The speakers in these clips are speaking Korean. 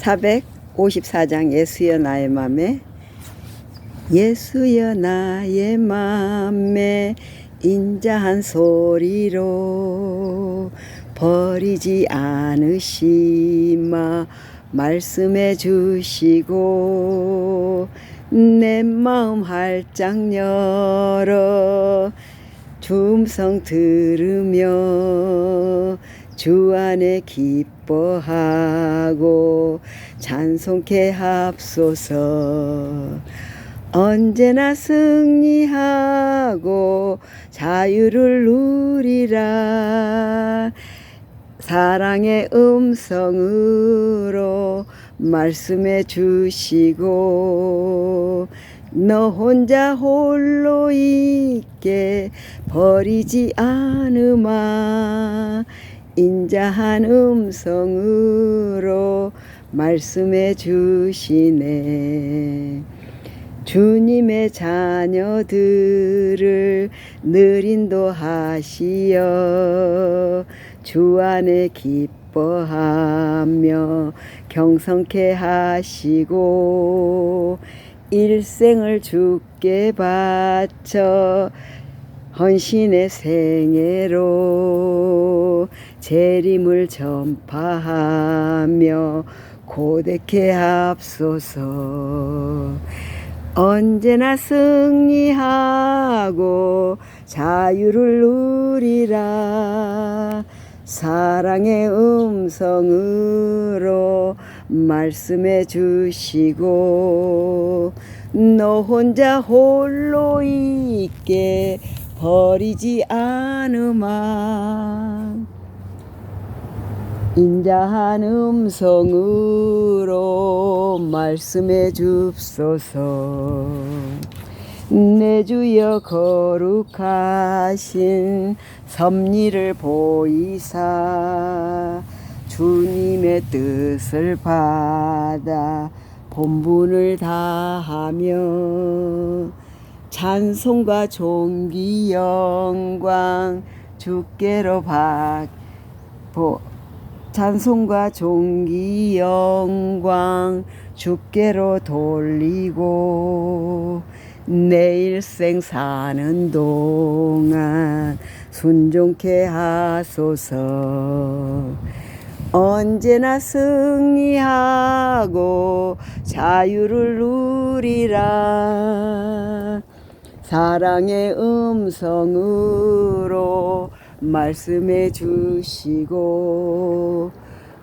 454장 예수여 나의 맘에 예수여 나의 맘에 인자한 소리로 버리지 않으시마 말씀해 주시고 내 마음 활짝 열어 줌성 들으며 주 안에 기뻐하고 찬송케 합소서. 언제나 승리하고 자유를 누리라. 사랑의 음성으로 말씀해 주시고 너 혼자 홀로 있게 버리지 않으마. 인자한 음성으로 말씀해 주시네. 주님의 자녀들을 늘 인도하시어 주 안에 기뻐하며 경성케 하시고 일생을 주께 바쳐 헌신의 생애로 재림을 전파하며 고백해 합소서. 언제나 승리하고 자유를 누리라. 사랑의 음성으로 말씀해 주시고 너 혼자 홀로 있게 버리지 않으마 인자한 음성으로 말씀해 줍소서. 내 주여 거룩하신 섭리를 보이사 주님의 뜻을 받아 본분을 다하며 찬송과 존귀 영광 주께로 받고 찬송과 존귀 영광 주께로 돌리고 내 일생 사는 동안 순종케 하소서. 언제나 승리하고 자유를 누리라. 사랑의 음성으로 말씀해 주시고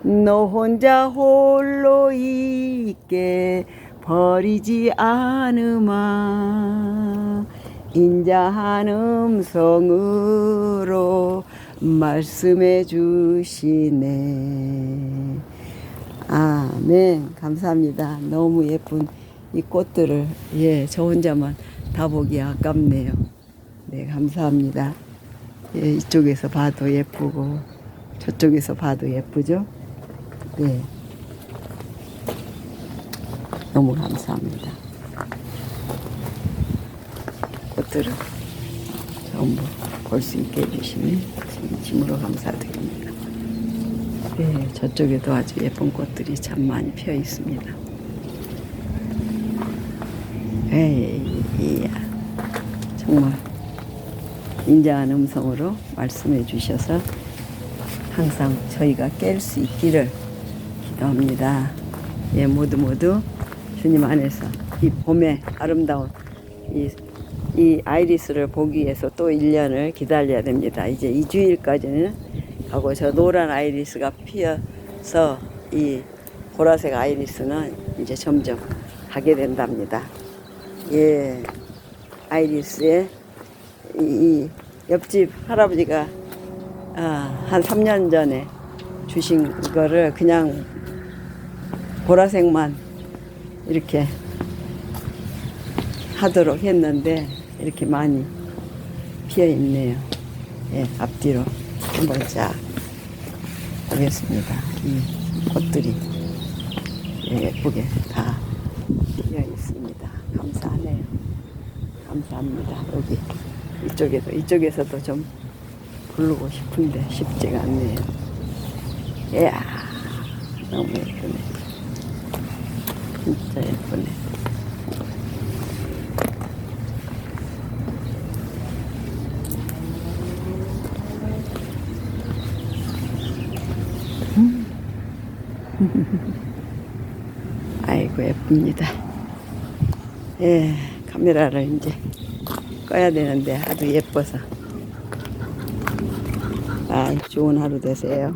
너 혼자 홀로 있게 버리지 않으마. 인자한 음성으로 말씀해 주시네. 아멘. 감사합니다. 너무 예쁜 이 꽃들을. 예 저 혼자만 다 보기 아깝네요. 네 감사합니다 예, 이쪽에서 봐도 예쁘고 저쪽에서 봐도 예쁘죠? 네. 너무 감사합니다. 꽃들을 전부 볼 수 있게 해주시니 진심으로 감사드립니다. 네, 저쪽에도 아주 예쁜 꽃들이 참 많이 피어 있습니다. 에이, 이야, 정말 인자한 음성으로 말씀해 주셔서 항상 저희가 깰 수 있기를 기도합니다. 예, 모두 모두 주님 안에서 이 봄의 아름다운 이, 이 아이리스를 보기 위해서 또 1년을 기다려야 됩니다. 이제 2주일까지는 하고 저 노란 아이리스가 피어서 이 보라색 아이리스는 이제 점점 가게 된답니다. 예, 아이리스의 이, 이 옆집 할아버지가 아, 한 3년 전에 주신 거를 그냥 보라색만 이렇게 하도록 했는데 이렇게 많이 피어 있네요. 예, 앞뒤로 한번 쫙 보겠습니다. 이 꽃들이 예쁘게 다 피어 있습니다. 감사하네요. 감사합니다. 여기 이쪽에도 이쪽에서도 좀 부르고 싶은데 쉽지가 않네요. 이야 너무 예쁘네. 진짜 예쁘네. 음. 아이고 예쁩니다. 예, 카메라를 이제 꺼야 되는데 하도 예뻐서. 아, 좋은 하루 되세요.